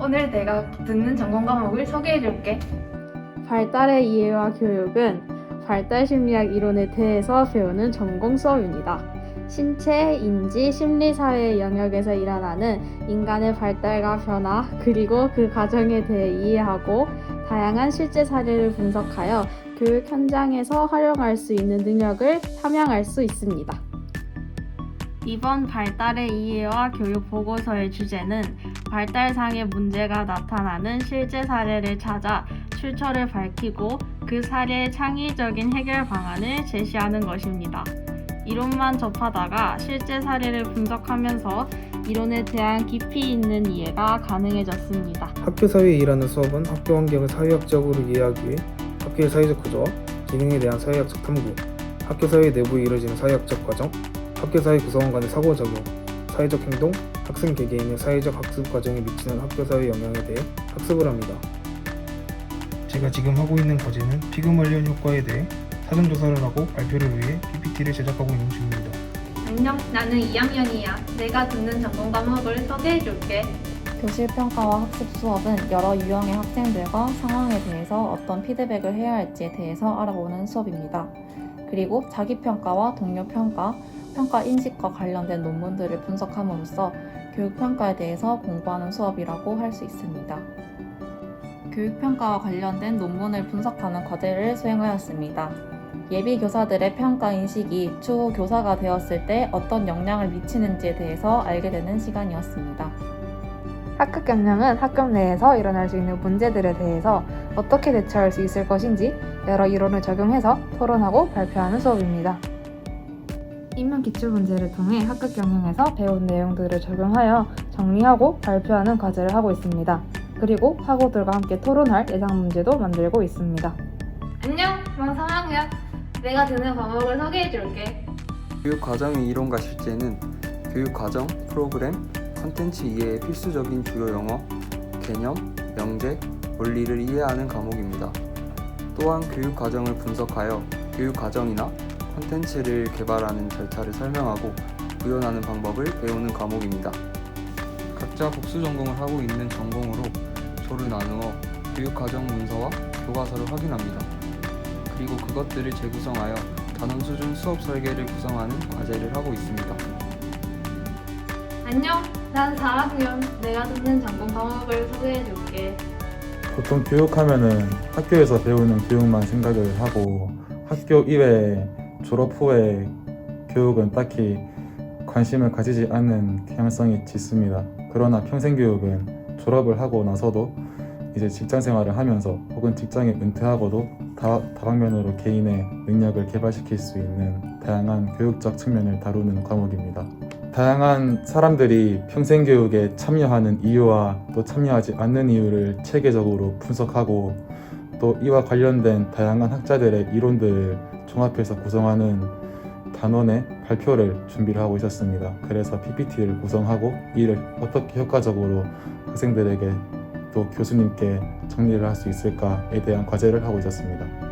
오늘 내가 듣는 전공 과목을 소개해 줄게. 발달의 이해와 교육은 발달 심리학 이론에 대해서 배우는 전공 수업입니다. 신체, 인지, 심리, 사회 영역에서 일어나는 인간의 발달과 변화, 그리고 그 과정에 대해 이해하고 다양한 실제 사례를 분석하여 교육 현장에서 활용할 수 있는 능력을 함양할 수 있습니다. 이번 발달의 이해와 교육 보고서의 주제는 발달상의 문제가 나타나는 실제 사례를 찾아 출처를 밝히고 그 사례의 창의적인 해결 방안을 제시하는 것입니다. 이론만 접하다가 실제 사례를 분석하면서 이론에 대한 깊이 있는 이해가 가능해졌습니다. 학교 사회에 일하는 수업은 학교 환경을 사회학적으로 이해하기 위해 학교의 사회적 구조와 기능에 대한 사회학적 탐구, 학교 사회 내부에 이루어지는 사회학적 과정, 학교 사회 구성원 간의 상호작용, 사회적 행동, 학생 개개인의 사회적 학습 과정에 미치는 학교 사회 영향에 대해 학습을 합니다. 제가 지금 하고 있는 과제는 피그말리온 효과에 대해 사전 조사를 하고 발표를 위해 PPT를 제작하고 있는 중입니다. 안녕, 나는 2학년이야. 내가 듣는 전공 과목을 소개해 줄게. 교실 평가와 학습 수업은 여러 유형의 학생들과 상황에 대해서 어떤 피드백을 해야 할지에 대해서 알아보는 수업입니다. 그리고 자기 평가와 동료 평가, 평가 인식과 관련된 논문들을 분석함으로써 교육 평가에 대해서 공부하는 수업이라고 할 수 있습니다. 교육 평가와 관련된 논문을 분석하는 과제를 수행하였습니다. 예비 교사들의 평가 인식이 추후 교사가 되었을 때 어떤 영향을 미치는지에 대해서 알게 되는 시간이었습니다. 학급 경영은 학급 내에서 일어날 수 있는 문제들에 대해서 어떻게 대처할 수 있을 것인지 여러 이론을 적용해서 토론하고 발표하는 수업입니다. 인문 기출 문제를 통해 학급 경영에서 배운 내용들을 적용하여 정리하고 발표하는 과제를 하고 있습니다. 그리고 학우들과 함께 토론할 예상 문제도 만들고 있습니다. 안녕, 난 3학년. 내가 듣는 과목을 소개해 줄게. 교육 과정의 이론과 실제는 교육 과정, 프로그램, 컨텐츠 이해의 필수적인 주요 용어, 개념, 명제, 원리를 이해하는 과목입니다. 또한 교육 과정을 분석하여 교육 과정이나 컨텐츠를 개발하는 절차를 설명하고 구현하는 방법을 배우는 과목입니다. 각자 복수 전공을 하고 있는 전공으로 조를 나누어 교육 과정 문서와 교과서를 확인합니다. 그리고 그것들을 재구성하여 단원 수준 수업 설계를 구성하는 과제를 하고 있습니다. 안녕, 난 4학년. 내가 듣는 전공 과목을 소개해 줄게. 보통 교육하면은 학교에서 배우는 교육만 생각을 하고 학교 이외에 졸업 후에 교육은 딱히 관심을 가지지 않는 경향성이 짙습니다. 그러나 평생 교육은 졸업을 하고 나서도 이제 직장 생활을 하면서 혹은 직장에 은퇴하고도 다, 다방면으로 개인의 능력을 개발시킬 수 있는 다양한 교육적 측면을 다루는 과목입니다. 다양한 사람들이 평생 교육에 참여하는 이유와 또 참여하지 않는 이유를 체계적으로 분석하고 또 이와 관련된 다양한 학자들의 이론들을 종합해서 구성하는 단원의 발표를 준비를 하고 있었습니다. 그래서 PPT를 구성하고 이를 어떻게 효과적으로 학생들에게 또 교수님께 정리를 할 수 있을까에 대한 과제를 하고 있었습니다.